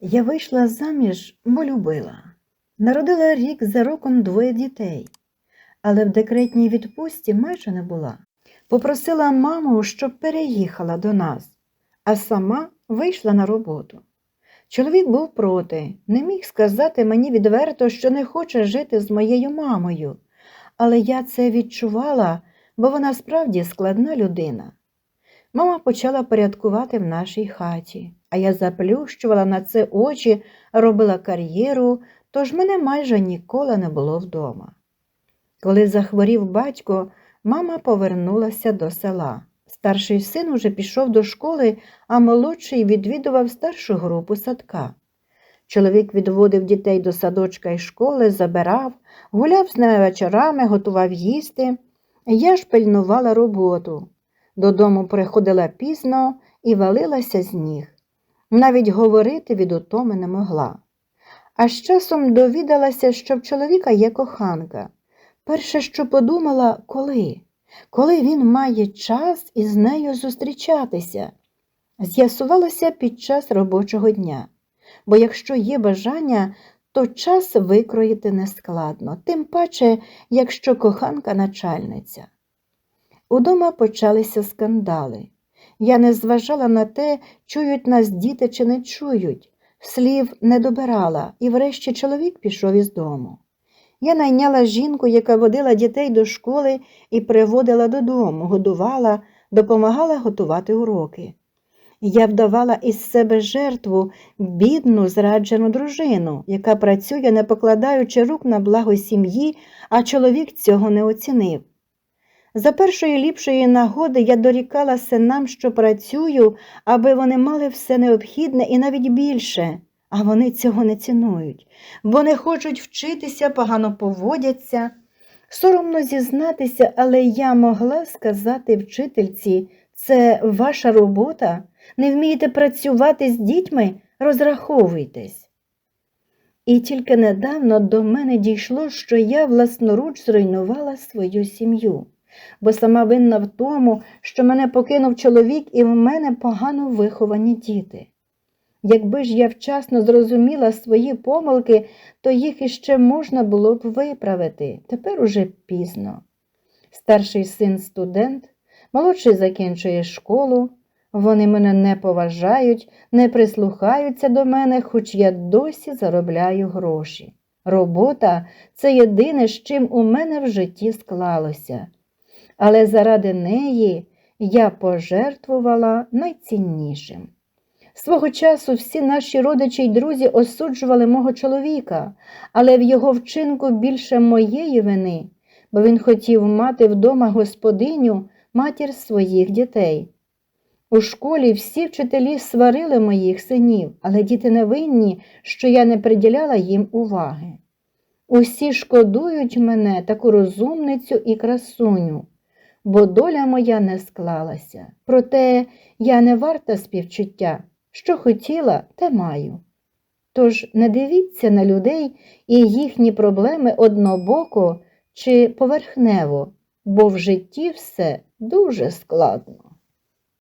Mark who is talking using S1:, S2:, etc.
S1: Я вийшла заміж, бо любила. Народила рік за роком двоє дітей, але в декретній відпустці майже не була. Попросила маму, щоб переїхала до нас, а сама вийшла на роботу. Чоловік був проти, не міг сказати мені відверто, що не хоче жити з моєю мамою, але я це відчувала, бо вона справді складна людина. Мама почала порядкувати в нашій хаті, а я заплющувала на це очі, робила кар'єру, тож мене майже ніколи не було вдома. Коли захворів батько, мама повернулася до села. Старший син уже пішов до школи, а молодший відвідував старшу групу садка. Чоловік відводив дітей до садочка і школи, забирав, гуляв з ними вечорами, готував їсти. Я ж пильнувала роботу. Додому приходила пізно і валилася з ніг. Навіть говорити від утоми не могла. А з часом довідалася, що в чоловіка є коханка. Перше, що подумала, коли? Коли він має час із нею зустрічатися? З'ясувалося під час робочого дня, бо якщо є бажання, то час викроїти нескладно, тим паче, якщо коханка начальниця. Удома почалися скандали. Я не зважала на те, чують нас діти чи не чують, слів не добирала, і врешті чоловік пішов із дому. Я найняла жінку, яка водила дітей до школи і приводила додому, годувала, допомагала готувати уроки. Я вдавала із себе жертву, бідну, зраджену дружину, яка працює, не покладаючи рук на благо сім'ї, а чоловік цього не оцінив. За першої ліпшої нагоди я дорікала синам, що працюю, аби вони мали все необхідне і навіть більше, а вони цього не цінують, бо не хочуть вчитися, погано поводяться. Соромно зізнатися, але я могла сказати вчительці, це ваша робота, не вмієте працювати з дітьми, розраховуйтесь. І тільки недавно до мене дійшло, що я власноруч зруйнувала свою сім'ю, бо сама винна в тому, що мене покинув чоловік і в мене погано виховані діти. Якби ж я вчасно зрозуміла свої помилки, то їх іще можна було б виправити, тепер уже пізно. Старший син студент, молодший закінчує школу. Вони мене не поважають, не прислухаються до мене, хоч я досі заробляю гроші. Робота це єдине, з чим у мене в житті склалося. Але заради неї я пожертвувала найціннішим. Свого часу всі наші родичі й друзі осуджували мого чоловіка, але в його вчинку більше моєї вини, бо він хотів мати вдома господиню, матір своїх дітей. У школі всі вчителі сварили моїх синів, але діти не винні, що я не приділяла їм уваги. Усі шкодують мене таку розумницю і красуню, бо доля моя не склалася. Проте я не варта співчуття, що хотіла, те маю. Тож не дивіться на людей і їхні проблеми однобоко чи поверхнево, бо в житті все дуже складно.